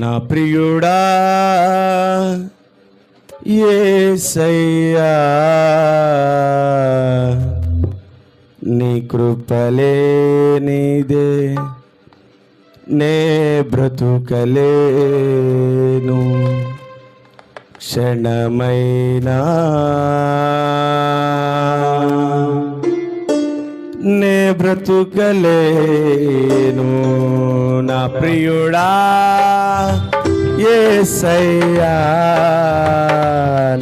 నా ప్రియుడా ఏసయ్యా నీ కృపలే నీదే నే బ్రతుకలేను. క్షణమైనా నే బ్రతుకలేను. ప్రియుడా ఏసయ్యా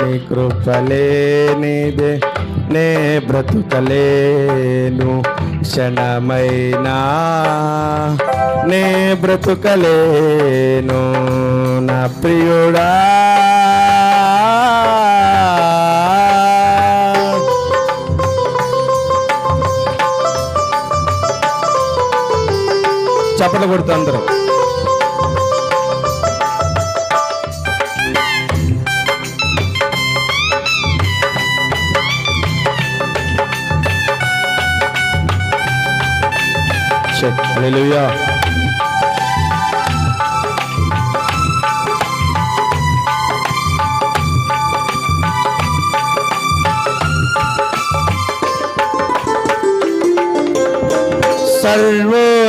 నీ కృపలేనిదే నే బ్రతుకలేను. క్షణమైనా నే బ్రతుకలేను. నా ప్రియుడా చప్పట కొడుతూ అందరూ. హల్లెలూయా.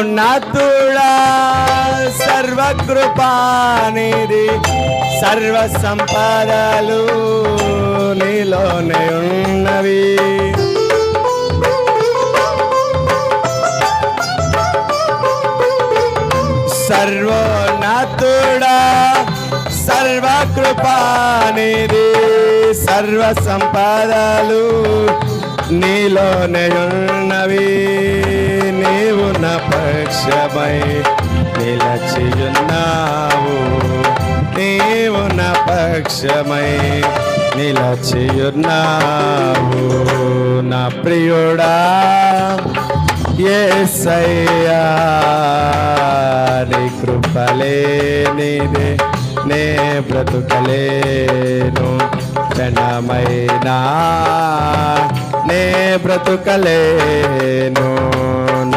సర్వోన్నతుడా సర్వకృపానిధి సర్వ సంపదలు నీలోనే ఉన్నవి. సర్వోన్నతుడా సర్వకృపానిధి సర్వ సంపదలు నీలోనే ఉన్నవి. పక్షమై నిలచియున్నావు. నీవు నా పక్షమై నిలచియున్నావు. నా ప్రియుడా ఏసయ్యా నీ కృపలే నీదే నే బ్రతుకలేను. క్షణమైనా నే బ్రతుకలేను.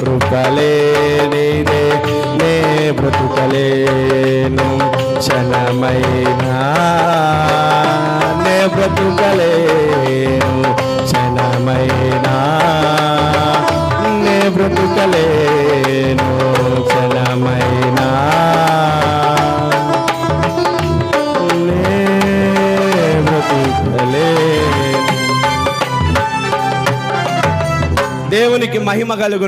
నీ నే బ్రతుకలేను క్షణమైనా నే బ్రతుకలేను క్షణమైనా నే బ్రతుకలేను క్షణమైనా నే బ్రతుకలేను దేవునికి మహిమ కలుగు